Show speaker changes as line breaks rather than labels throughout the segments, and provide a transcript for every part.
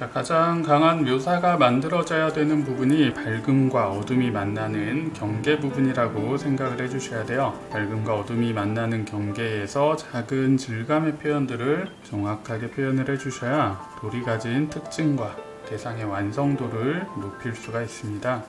자, 가장 강한 묘사가 만들어져야 되는 부분이 밝음과 어둠이 만나는 경계 부분이라고 생각을 해주셔야 돼요. 밝음과 어둠이 만나는 경계에서 작은 질감의 표현들을 정확하게 표현을 해주셔야 돌이 가진 특징과 대상의 완성도를 높일 수가 있습니다.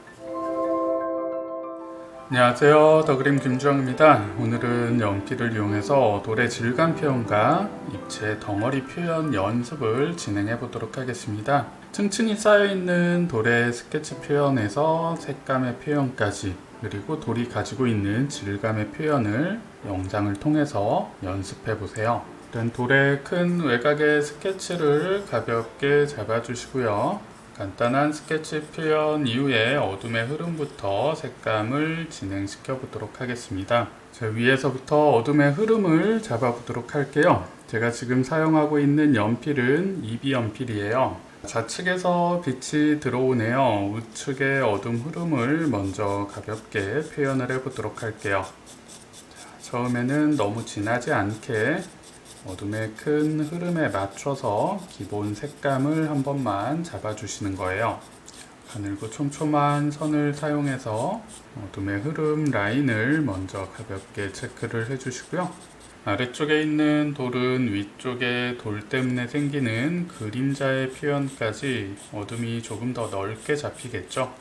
안녕하세요. 더그림 김주영입니다. 오늘은 연필을 이용해서 돌의 질감 표현과 입체 덩어리 표현 연습을 진행해 보도록 하겠습니다. 층층이 쌓여 있는 돌의 스케치 표현에서 색감의 표현까지 그리고 돌이 가지고 있는 질감의 표현을 영상을 통해서 연습해 보세요. 일단 돌의 큰 외곽의 스케치를 가볍게 잡아주시고요. 간단한 스케치 표현 이후에 어둠의 흐름부터 색감을 진행시켜 보도록 하겠습니다. 자, 위에서부터 어둠의 흐름을 잡아 보도록 할게요. 제가 지금 사용하고 있는 연필은 이비 연필이에요. 좌측에서 빛이 들어오네요. 우측의 어둠 흐름을 먼저 가볍게 표현을 해 보도록 할게요. 자, 처음에는 너무 진하지 않게 어둠의 큰 흐름에 맞춰서 기본 색감을 한 번만 잡아주시는 거예요. 가늘고 촘촘한 선을 사용해서 어둠의 흐름 라인을 먼저 가볍게 체크를 해주시고요. 아래쪽에 있는 돌은 위쪽에 돌 때문에 생기는 그림자의 표현까지 어둠이 조금 더 넓게 잡히겠죠.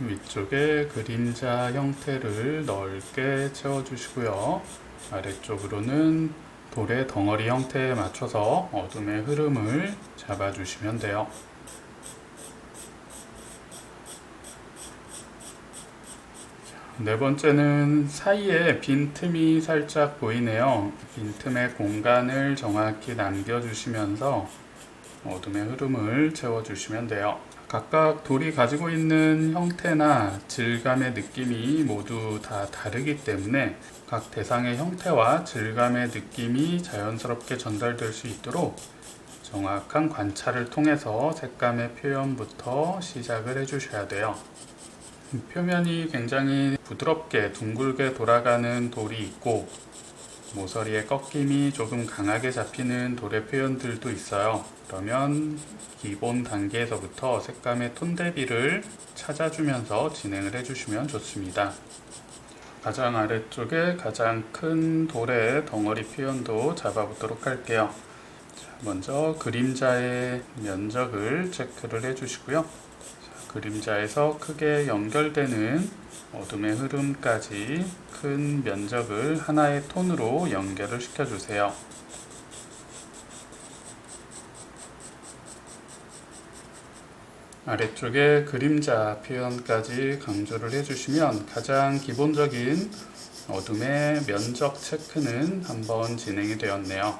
위쪽에 그림자 형태를 넓게 채워주시고요. 아래쪽으로는 돌의 덩어리 형태에 맞춰서 어둠의 흐름을 잡아주시면 돼요. 네 번째는 사이에 빈틈이 살짝 보이네요. 빈틈의 공간을 정확히 남겨주시면서 어둠의 흐름을 채워주시면 돼요. 각각 돌이 가지고 있는 형태나 질감의 느낌이 모두 다 다르기 때문에 각 대상의 형태와 질감의 느낌이 자연스럽게 전달될 수 있도록 정확한 관찰을 통해서 색감의 표현부터 시작을 해주셔야 돼요. 표면이 굉장히 부드럽게 둥글게 돌아가는 돌이 있고 모서리의 꺾임이 조금 강하게 잡히는 돌의 표현들도 있어요. 그러면 기본 단계에서부터 색감의 톤 대비를 찾아주면서 진행을 해주시면 좋습니다. 가장 아래쪽에 가장 큰 돌의 덩어리 표현도 잡아보도록 할게요. 자, 먼저 그림자의 면적을 체크를 해주시고요. 자, 그림자에서 크게 연결되는 어둠의 흐름까지 큰 면적을 하나의 톤으로 연결을 시켜주세요. 아래쪽에 그림자 표현까지 강조를 해주시면 가장 기본적인 어둠의 면적 체크는 한번 진행이 되었네요.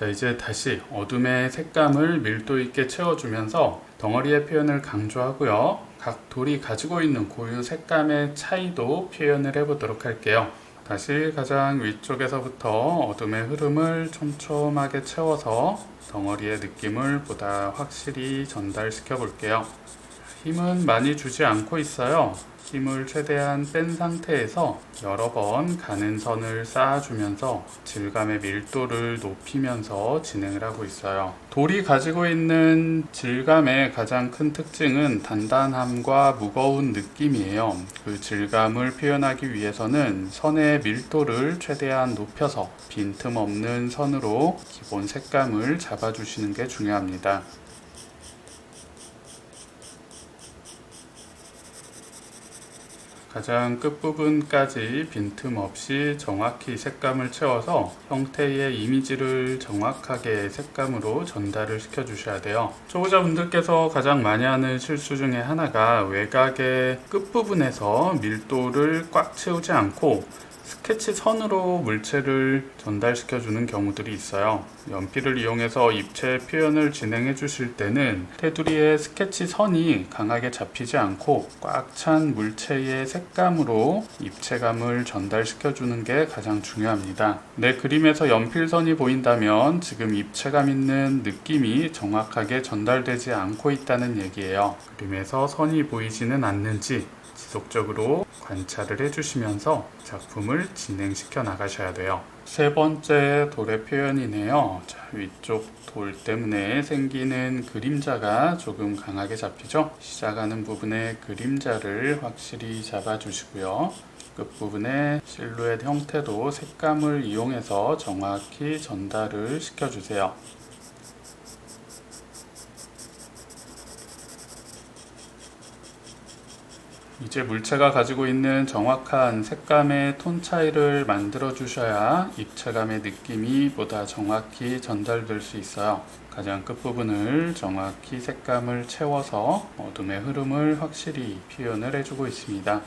자, 이제 다시 어둠의 색감을 밀도 있게 채워주면서 덩어리의 표현을 강조하고요. 각 돌이 가지고 있는 고유 색감의 차이도 표현을 해보도록 할게요. 다시 가장 위쪽에서부터 어둠의 흐름을 촘촘하게 채워서 덩어리의 느낌을 보다 확실히 전달시켜 볼게요. 힘은 많이 주지 않고 있어요. 힘을 최대한 뺀 상태에서 여러 번 가는 선을 쌓아주면서 질감의 밀도를 높이면서 진행을 하고 있어요. 돌이 가지고 있는 질감의 가장 큰 특징은 단단함과 무거운 느낌이에요. 그 질감을 표현하기 위해서는 선의 밀도를 최대한 높여서 빈틈 없는 선으로 기본 색감을 잡아주시는 게 중요합니다. 가장 끝부분까지 빈틈없이 정확히 색감을 채워서 형태의 이미지를 정확하게 색감으로 전달을 시켜 주셔야 돼요. 초보자분들께서 가장 많이 하는 실수 중에 하나가 외곽의 끝부분에서 밀도를 꽉 채우지 않고 스케치 선으로 물체를 전달시켜 주는 경우들이 있어요. 연필을 이용해서 입체 표현을 진행해 주실 때는 테두리의 스케치 선이 강하게 잡히지 않고 꽉 찬 물체의 색감으로 입체감을 전달시켜 주는 게 가장 중요합니다. 내 그림에서 연필선이 보인다면 지금 입체감 있는 느낌이 정확하게 전달되지 않고 있다는 얘기예요. 그림에서 선이 보이지는 않는지 지속적으로 관찰을 해주시면서 작품을 진행시켜 나가셔야 돼요. 세 번째 돌의 표현이네요. 자, 위쪽 돌 때문에 생기는 그림자가 조금 강하게 잡히죠. 시작하는 부분에 그림자를 확실히 잡아주시고요. 끝부분에 실루엣 형태도 색감을 이용해서 정확히 전달을 시켜주세요. 이제 물체가 가지고 있는 정확한 색감의 톤 차이를 만들어 주셔야 입체감의 느낌이 보다 정확히 전달될 수 있어요. 가장 끝부분을 정확히 색감을 채워서 어둠의 흐름을 확실히 표현을 해주고 있습니다.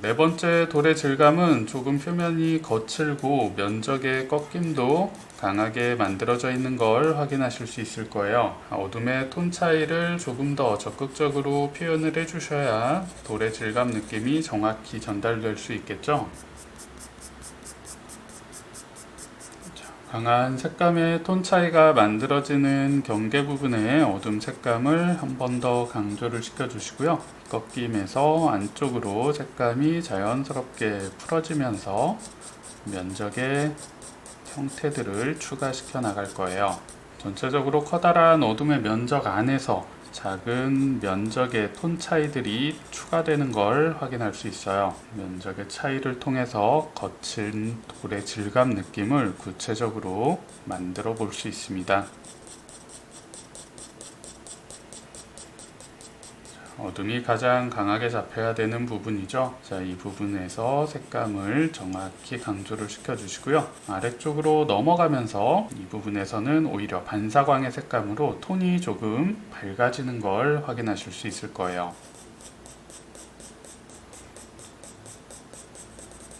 네 번째 돌의 질감은 조금 표면이 거칠고 면적의 꺾임도 강하게 만들어져 있는 걸 확인하실 수 있을 거예요. 어둠의 톤 차이를 조금 더 적극적으로 표현을 해주셔야 돌의 질감 느낌이 정확히 전달될 수 있겠죠. 강한 색감의 톤 차이가 만들어지는 경계 부분에 어둠 색감을 한 번 더 강조를 시켜주시고요. 꺾임에서 안쪽으로 색감이 자연스럽게 풀어지면서 면적의 형태들을 추가시켜 나갈 거예요. 전체적으로 커다란 어둠의 면적 안에서 작은 면적의 톤 차이들이 추가되는 걸 확인할 수 있어요. 면적의 차이를 통해서 거친 돌의 질감 느낌을 구체적으로 만들어 볼 수 있습니다. 어둠이 가장 강하게 잡혀야 되는 부분이죠. 자, 이 부분에서 색감을 정확히 강조를 시켜주시고요. 아래쪽으로 넘어가면서 이 부분에서는 오히려 반사광의 색감으로 톤이 조금 밝아지는 걸 확인하실 수 있을 거예요.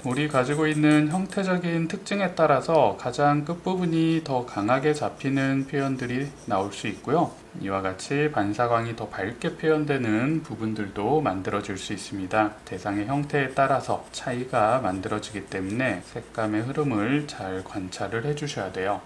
돌이 가지고 있는 형태적인 특징에 따라서 가장 끝부분이 더 강하게 잡히는 표현들이 나올 수 있고요. 이와 같이 반사광이 더 밝게 표현되는 부분들도 만들어질 수 있습니다. 대상의 형태에 따라서 차이가 만들어지기 때문에 색감의 흐름을 잘 관찰을 해주셔야 돼요.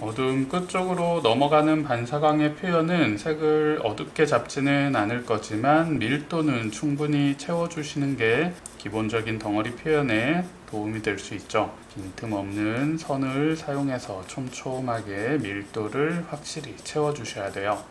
어둠 끝쪽으로 넘어가는 반사광의 표현은 색을 어둡게 잡지는 않을 거지만 밀도는 충분히 채워주시는 게 기본적인 덩어리 표현에 도움이 될 수 있죠. 빈틈 없는 선을 사용해서 촘촘하게 밀도를 확실히 채워주셔야 돼요.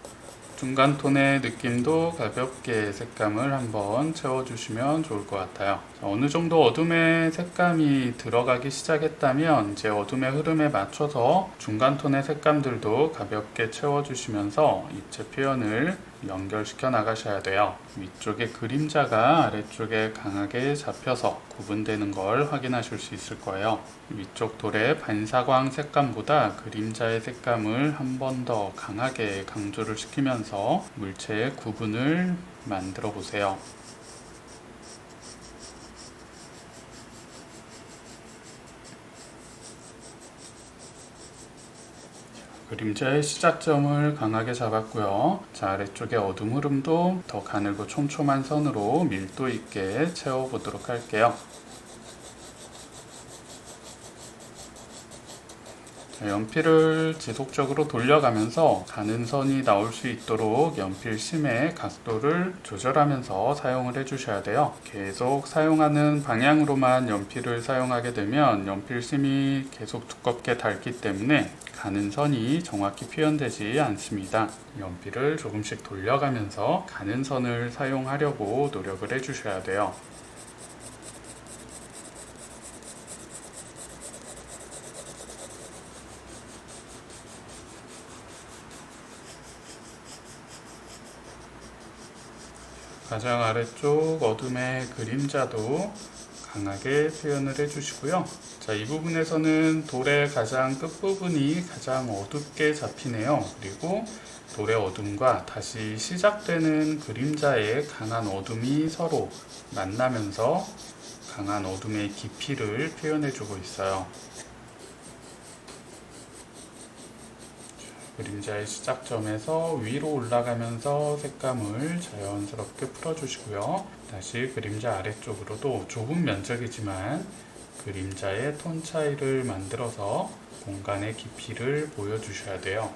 중간 톤의 느낌도 가볍게 색감을 한번 채워주시면 좋을 것 같아요. 어느 정도 어둠의 색감이 들어가기 시작했다면 이제 어둠의 흐름에 맞춰서 중간 톤의 색감들도 가볍게 채워주시면서 입체 표현을 연결시켜 나가셔야 돼요. 위쪽에 그림자가 아래쪽에 강하게 잡혀서 구분되는 걸 확인하실 수 있을 거예요. 위쪽 돌의 반사광 색감보다 그림자의 색감을 한 번 더 강하게 강조를 시키면서 물체의 구분을 만들어 보세요. 그림자의 시작점을 강하게 잡았고요. 자, 아래쪽에 어둠 흐름도 더 가늘고 촘촘한 선으로 밀도 있게 채워보도록 할게요. 자, 연필을 지속적으로 돌려가면서 가는 선이 나올 수 있도록 연필 심의 각도를 조절하면서 사용을 해주셔야 돼요. 계속 사용하는 방향으로만 연필을 사용하게 되면 연필 심이 계속 두껍게 닳기 때문에 가는 선이 정확히 표현되지 않습니다. 연필을 조금씩 돌려가면서 가는 선을 사용하려고 노력을 해주셔야 돼요. 가장 아래쪽 어둠의 그림자도 강하게 표현을 해주시고요. 자, 이 부분에서는 돌의 가장 끝부분이 가장 어둡게 잡히네요. 그리고 돌의 어둠과 다시 시작되는 그림자의 강한 어둠이 서로 만나면서 강한 어둠의 깊이를 표현해주고 있어요. 그림자의 시작점에서 위로 올라가면서 색감을 자연스럽게 풀어주시고요. 다시 그림자 아래쪽으로도 좁은 면적이지만 그림자의 톤 차이를 만들어서 공간의 깊이를 보여주셔야 돼요.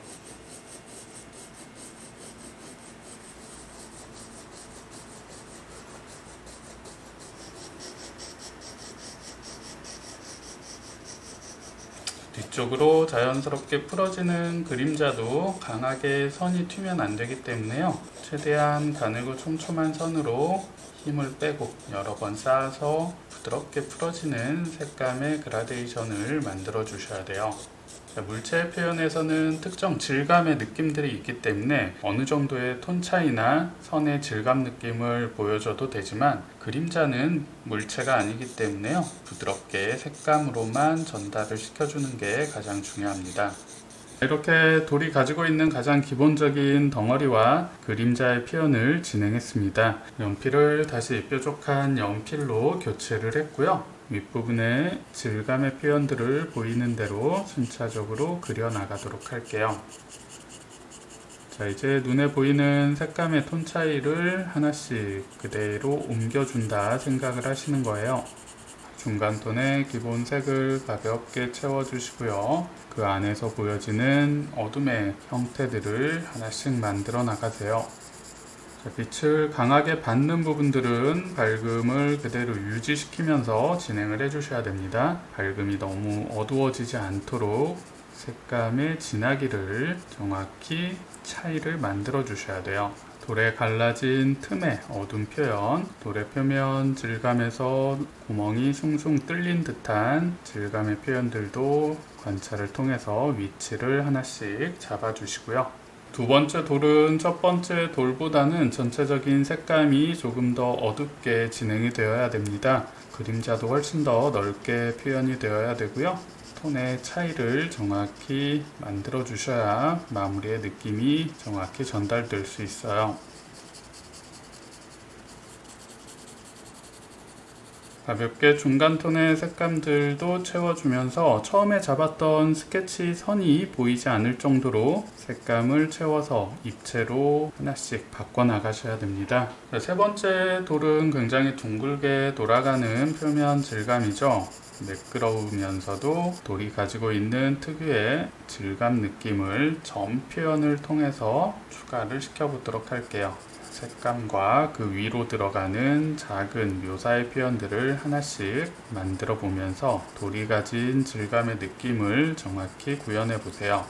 뒤쪽으로 자연스럽게 풀어지는 그림자도 강하게 선이 튀면 안 되기 때문에요. 최대한 가늘고 촘촘한 선으로 힘을 빼고 여러 번 쌓아서 부드럽게 풀어지는 색감의 그라데이션을 만들어 주셔야 돼요. 자, 물체 표현에서는 특정 질감의 느낌들이 있기 때문에 어느 정도의 톤 차이나 선의 질감 느낌을 보여줘도 되지만 그림자는 물체가 아니기 때문에요. 부드럽게 색감으로만 전달을 시켜주는 게 가장 중요합니다. 이렇게 돌이 가지고 있는 가장 기본적인 덩어리와 그림자의 표현을 진행했습니다. 연필을 다시 뾰족한 연필로 교체를 했고요. 윗부분에 질감의 표현들을 보이는 대로 순차적으로 그려 나가도록 할게요. 자, 이제 눈에 보이는 색감의 톤 차이를 하나씩 그대로 옮겨준다 생각을 하시는 거예요. 중간 톤의 기본 색을 가볍게 채워주시고요. 그 안에서 보여지는 어둠의 형태들을 하나씩 만들어 나가세요. 자, 빛을 강하게 받는 부분들은 밝음을 그대로 유지시키면서 진행을 해주셔야 됩니다. 밝음이 너무 어두워지지 않도록 색감의 진하기를 정확히 차이를 만들어 주셔야 돼요. 돌에 갈라진 틈의 어두운 표현, 돌의 표면 질감에서 구멍이 숭숭 뚫린 듯한 질감의 표현들도 관찰을 통해서 위치를 하나씩 잡아주시고요. 두 번째 돌은 첫 번째 돌보다는 전체적인 색감이 조금 더 어둡게 진행이 되어야 됩니다. 그림자도 훨씬 더 넓게 표현이 되어야 되고요. 톤의 차이를 정확히 만들어 주셔야 마무리의 느낌이 정확히 전달될 수 있어요. 가볍게 중간 톤의 색감들도 채워주면서 처음에 잡았던 스케치 선이 보이지 않을 정도로 색감을 채워서 입체로 하나씩 바꿔 나가셔야 됩니다. 세 번째 돌은 굉장히 둥글게 돌아가는 표면 질감이죠. 매끄러우면서도 돌이 가지고 있는 특유의 질감 느낌을 점 표현을 통해서 추가를 시켜보도록 할게요. 색감과 그 위로 들어가는 작은 묘사의 표현들을 하나씩 만들어 보면서 돌이 가진 질감의 느낌을 정확히 구현해 보세요.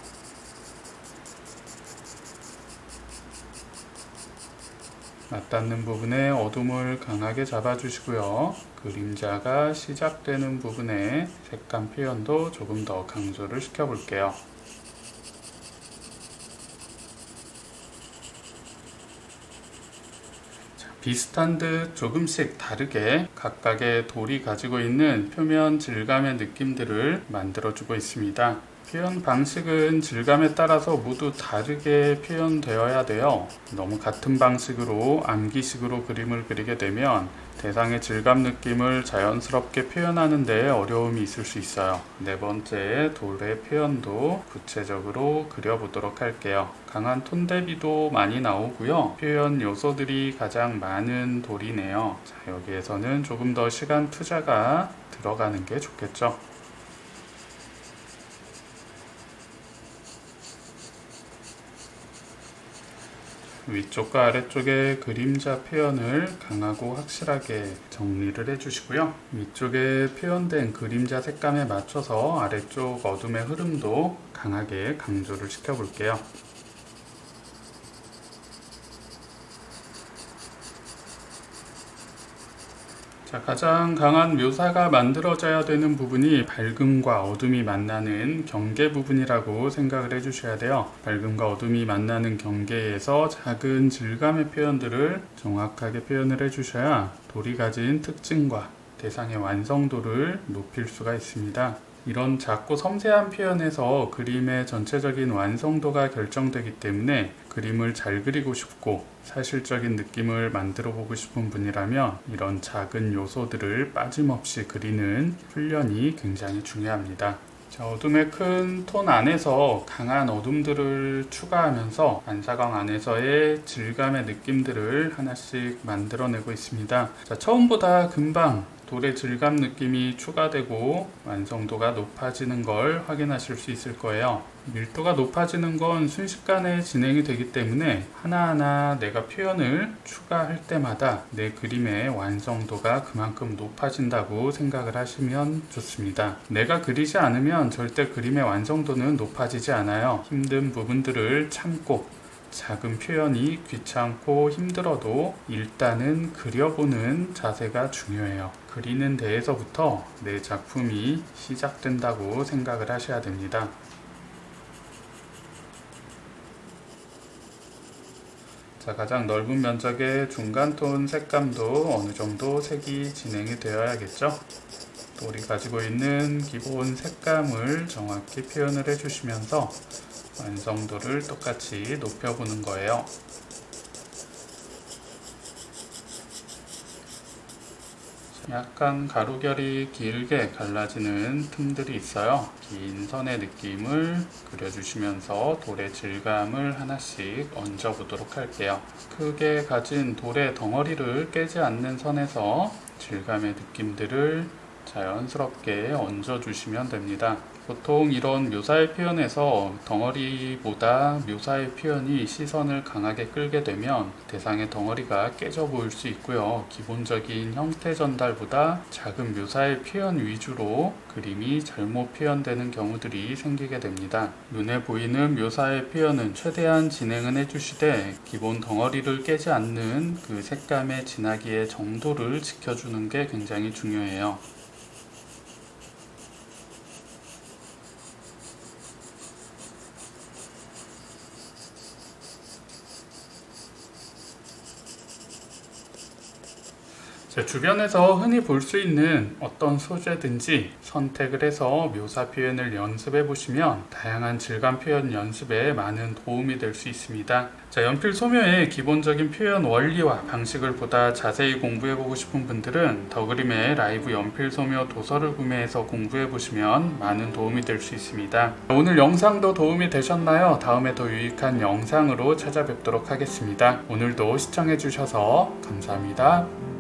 맞닿는 부분에 어둠을 강하게 잡아주시고요. 그림자가 시작되는 부분에 색감 표현도 조금 더 강조를 시켜볼게요. 비슷한 듯 조금씩 다르게 각각의 돌이 가지고 있는 표면 질감의 느낌들을 만들어주고 있습니다. 표현 방식은 질감에 따라서 모두 다르게 표현되어야 돼요. 너무 같은 방식으로 암기식으로 그림을 그리게 되면 대상의 질감 느낌을 자연스럽게 표현하는데 어려움이 있을 수 있어요. 네 번째 돌의 표현도 구체적으로 그려보도록 할게요. 강한 톤 대비도 많이 나오고요. 표현 요소들이 가장 많은 돌이네요. 자, 여기에서는 조금 더 시간 투자가 들어가는 게 좋겠죠. 위쪽과 아래쪽의 그림자 표현을 강하고 확실하게 정리를 해주시고요. 위쪽에 표현된 그림자 색감에 맞춰서 아래쪽 어둠의 흐름도 강하게 강조를 시켜볼게요. 자, 가장 강한 묘사가 만들어져야 되는 부분이 밝음과 어둠이 만나는 경계 부분이라고 생각을 해주셔야 돼요. 밝음과 어둠이 만나는 경계에서 작은 질감의 표현들을 정확하게 표현을 해주셔야 돌이 가진 특징과 대상의 완성도를 높일 수가 있습니다. 이런 작고 섬세한 표현에서 그림의 전체적인 완성도가 결정되기 때문에 그림을 잘 그리고 싶고 사실적인 느낌을 만들어 보고 싶은 분이라면 이런 작은 요소들을 빠짐없이 그리는 훈련이 굉장히 중요합니다. 자, 어둠의 큰 톤 안에서 강한 어둠들을 추가하면서 안사광 안에서의 질감의 느낌들을 하나씩 만들어내고 있습니다. 자, 처음보다 금방 돌의 질감 느낌이 추가되고 완성도가 높아지는 걸 확인하실 수 있을 거예요. 밀도가 높아지는 건 순식간에 진행이 되기 때문에 하나하나 내가 표현을 추가할 때마다 내 그림의 완성도가 그만큼 높아진다고 생각을 하시면 좋습니다. 내가 그리지 않으면 절대 그림의 완성도는 높아지지 않아요. 힘든 부분들을 참고 작은 표현이 귀찮고 힘들어도 일단은 그려보는 자세가 중요해요. 그리는 데에서부터 내 작품이 시작된다고 생각을 하셔야 됩니다. 자, 가장 넓은 면적의 중간 톤 색감도 어느 정도 색이 진행이 되어야겠죠. 또 우리 가지고 있는 기본 색감을 정확히 표현을 해주시면서 완성도를 똑같이 높여보는 거예요. 약간 가로결이 길게 갈라지는 틈들이 있어요. 긴 선의 느낌을 그려주시면서 돌의 질감을 하나씩 얹어보도록 할게요. 크게 가진 돌의 덩어리를 깨지 않는 선에서 질감의 느낌들을 자연스럽게 얹어주시면 됩니다. 보통 이런 묘사의 표현에서 덩어리보다 묘사의 표현이 시선을 강하게 끌게 되면 대상의 덩어리가 깨져 보일 수 있고요. 기본적인 형태 전달보다 작은 묘사의 표현 위주로 그림이 잘못 표현되는 경우들이 생기게 됩니다. 눈에 보이는 묘사의 표현은 최대한 진행은 해주시되 기본 덩어리를 깨지 않는 그 색감의 진하기의 정도를 지켜주는 게 굉장히 중요해요. 제 주변에서 흔히 볼 수 있는 어떤 소재든지 선택을 해서 묘사 표현을 연습해 보시면 다양한 질감 표현 연습에 많은 도움이 될 수 있습니다. 자, 연필 소묘의 기본적인 표현 원리와 방식을 보다 자세히 공부해 보고 싶은 분들은 더 그림의 라이브 연필 소묘 도서를 구매해서 공부해 보시면 많은 도움이 될 수 있습니다. 오늘 영상도 도움이 되셨나요? 다음에 더 유익한 영상으로 찾아뵙도록 하겠습니다. 오늘도 시청해 주셔서 감사합니다.